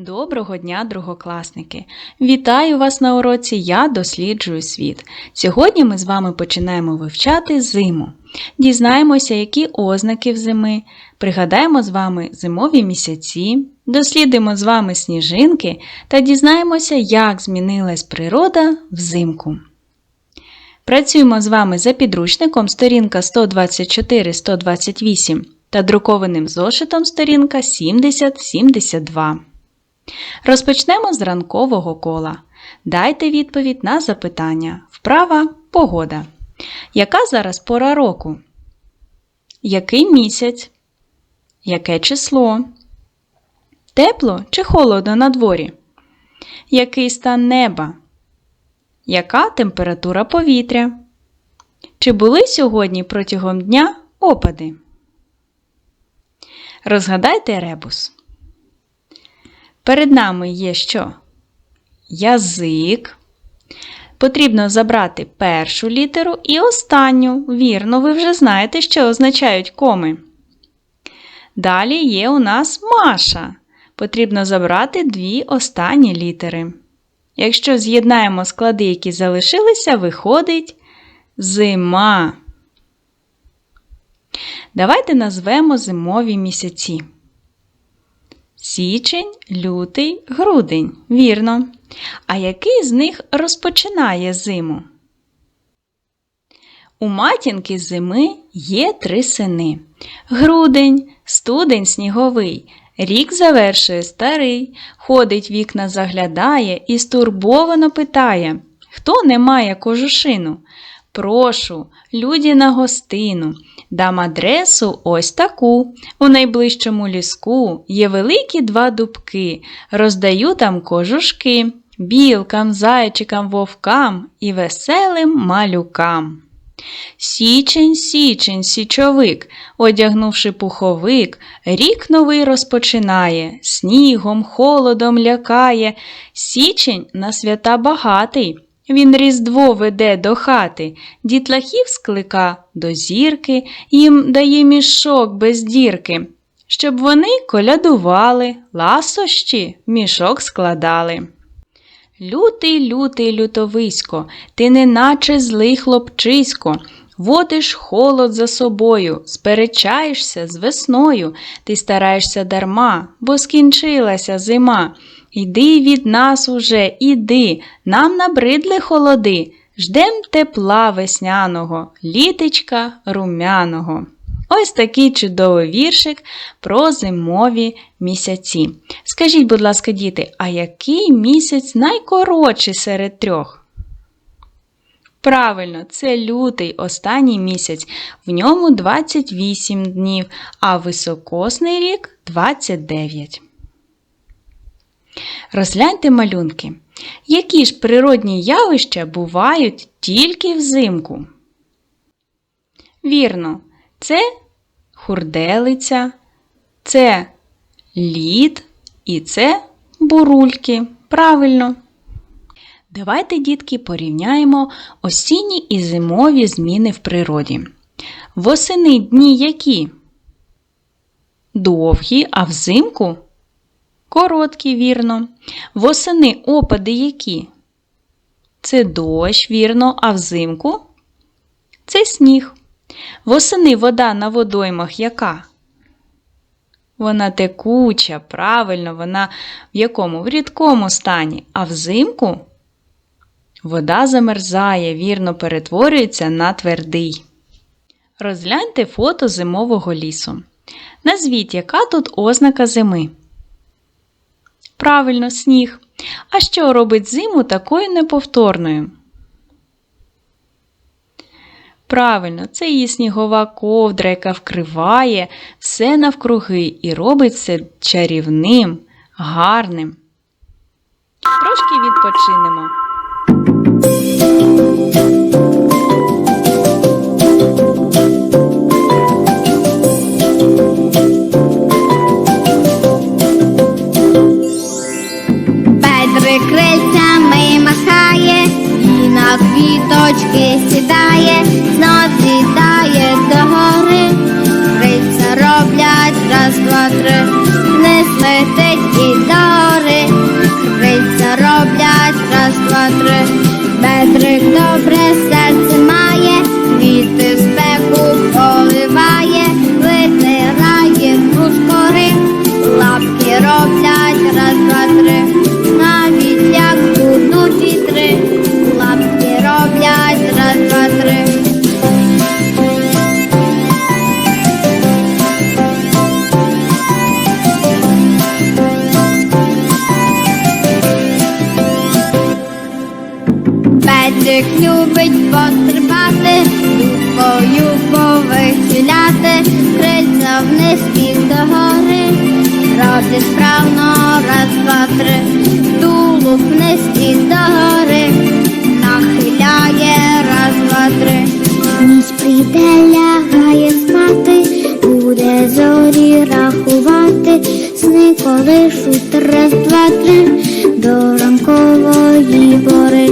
Доброго дня, другокласники! Вітаю вас на уроці Я досліджую світ. Сьогодні ми з вами починаємо вивчати зиму. Дізнаємося, які ознаки в зими, пригадаємо з вами зимові місяці, дослідимо з вами сніжинки та дізнаємося, як змінилась природа взимку. Працюємо з вами за підручником сторінка 124-128 та друкованим зошитом сторінка 70-72. Розпочнемо з ранкового кола. Дайте відповідь на запитання. Вправа погода. Яка зараз пора року? Який місяць? Яке число? Тепло чи холодно на дворі? Який стан неба? Яка температура повітря? Чи були сьогодні протягом дня опади? Розгадайте ребус. Перед нами є що? Язик. Потрібно забрати першу літеру і останню. Вірно, ви вже знаєте, що означають коми. Далі є у нас Маша. Потрібно забрати дві останні літери. Якщо з'єднаємо склади, які залишилися, виходить зима. Давайте назвемо зимові місяці. Січень, лютий, грудень. Вірно. А який з них розпочинає зиму? У матінки зими є три сини. Грудень, студень сніговий. Рік завершує старий, ходить вікна заглядає і стурбовано питає Хто не має кожушину? Прошу, люді на гостину, дам адресу ось таку. У найближчому ліску є великі два дубки, роздаю там кожушки, білкам, зайчикам, вовкам і веселим малюкам. Січень, січень, січовик, одягнувши пуховик, рік новий розпочинає, снігом, холодом лякає. Січень на свята багатий. Він різдво веде до хати, дітлахів склика до зірки, їм дає мішок без дірки, щоб вони колядували, ласощі мішок складали. Лютий, лютий, лютовисько, ти неначе злий хлопчисько, водиш холод за собою, сперечаєшся з весною, ти стараєшся дарма, бо скінчилася зима. Йди від нас уже, іди, нам набридли холоди, ждем тепла весняного, літечка румяного. Ось такий чудовий віршик про зимові місяці. Скажіть, будь ласка, діти, а який місяць найкоротший серед трьох? Правильно, це лютий останній місяць. В ньому 28 днів, а високосний рік 29. Розгляньте малюнки. Які ж природні явища бувають тільки взимку? Вірно, це хурделиця, це лід і це бурульки. Правильно. Давайте, дітки, порівняємо осінні і зимові зміни в природі. Восени дні які? Довгі, а взимку короткі, вірно. Восени опади які? Це дощ, вірно, а взимку це сніг. Восени вода на водоймах яка? Вона текуча, правильно, вона в якому? В рідкому стані, а взимку вода замерзає, вірно перетворюється на твердий. Розгляньте фото зимового лісу. Назвіть, яка тут ознака зими? Правильно, сніг. А що робить зиму такою неповторною? Правильно, це її снігова ковдра, яка вкриває все навкруги і робить це чарівним, гарним. Трошки відпочинемо. не сметить і дори, криця роблять раз, два, три, Петрик добре все. Сни колишуть раз, два, три, до ранкової пори.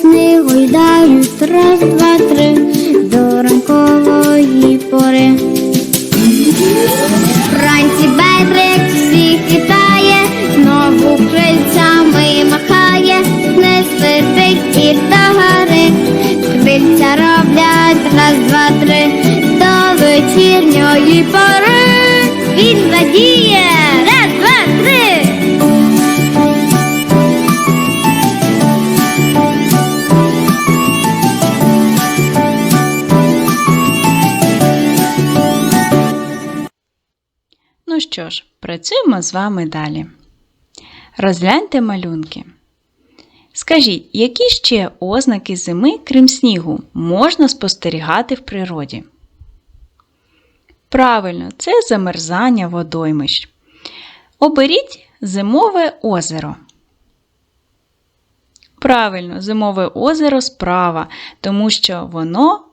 Сни гойдають раз, два, три, до ранкової пори. Вранці Петрик всіх вітає, знову крильцями махає, не летить і догори. Крильця роблять раз, два, три, до вечірньої пори. Ну що ж, працюємо з вами далі. Розгляньте малюнки. Скажіть, які ще ознаки зими, крім снігу, можна спостерігати в природі? Правильно, це замерзання водоймищ. Оберіть зимове озеро. Правильно, зимове озеро справа, тому що воно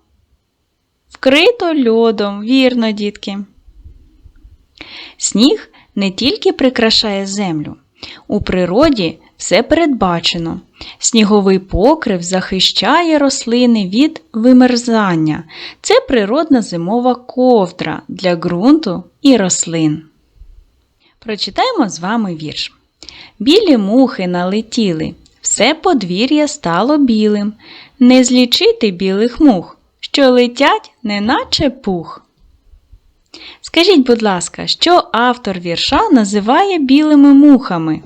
вкрито льодом, вірно, дітки. Сніг не тільки прикрашає землю. У природі все передбачено. Сніговий покрив захищає рослини від вимерзання. Це природна зимова ковдра для ґрунту і рослин. Прочитаємо з вами вірш. Білі мухи налетіли, все подвір'я стало білим. Не злічити білих мух, що летять, неначе пух. Скажіть, будь ласка, що автор вірша називає білими мухами?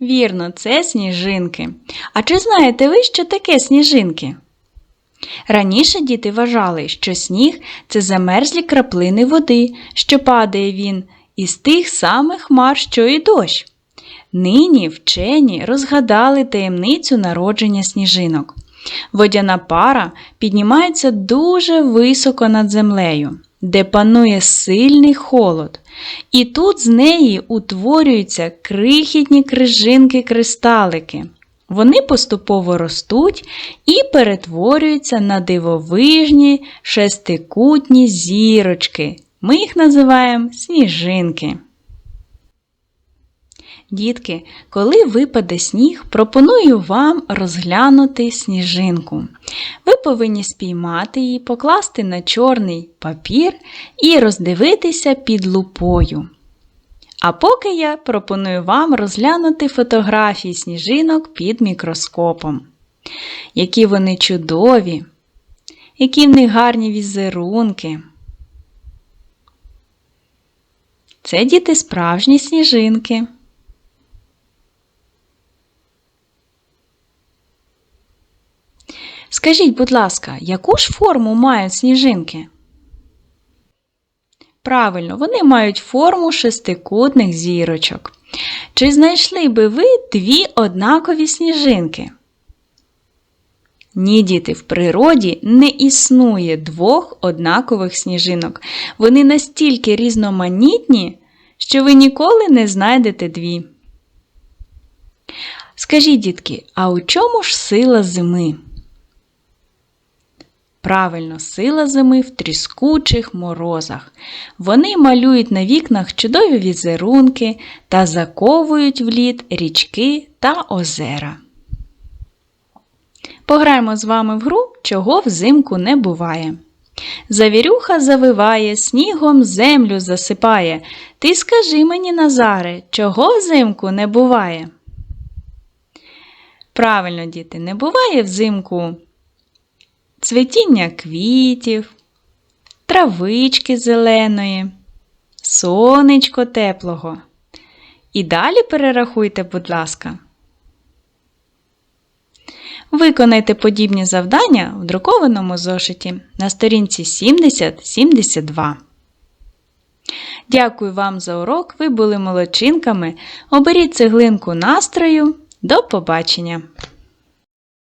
Вірно, це сніжинки. А чи знаєте ви, що таке сніжинки? Раніше діти вважали, що сніг це замерзлі краплини води, що падає він із тих самих хмар, що і дощ. Нині вчені розгадали таємницю народження сніжинок. Водяна пара піднімається дуже високо над землею, де панує сильний холод, і тут з неї утворюються крихітні крижинки-кристалики. Вони поступово ростуть і перетворюються на дивовижні шестикутні зірочки. Ми їх називаємо сніжинки. Дітки, коли випаде сніг, пропоную вам розглянути сніжинку. Ви повинні спіймати її, покласти на чорний папір і роздивитися під лупою. А поки я пропоную вам розглянути фотографії сніжинок під мікроскопом. Які вони чудові, які в них гарні візерунки. Це діти справжні сніжинки. Скажіть, будь ласка, яку ж форму мають сніжинки? Правильно, вони мають форму шестикутних зірочок. Чи знайшли би ви дві однакові сніжинки? Ні, діти, в природі не існує двох однакових сніжинок. Вони настільки різноманітні, що ви ніколи не знайдете дві. Скажіть, дітки, а у чому ж сила зими? Правильно, сила зими в тріскучих морозах. Вони малюють на вікнах чудові візерунки та заковують в лід річки та озера. Пограємо з вами в гру, чого взимку не буває. Завірюха завиває, снігом землю засипає. Ти скажи мені, Назаре, чого взимку не буває? Правильно, діти, не буває взимку цвітіння квітів, травички зеленої, сонечко теплого. І далі перерахуйте, будь ласка. Виконайте подібні завдання в друкованому зошиті на сторінці 70-72. Дякую вам за урок. Ви були молодчинками. Оберіть цеглинку настрою. До побачення!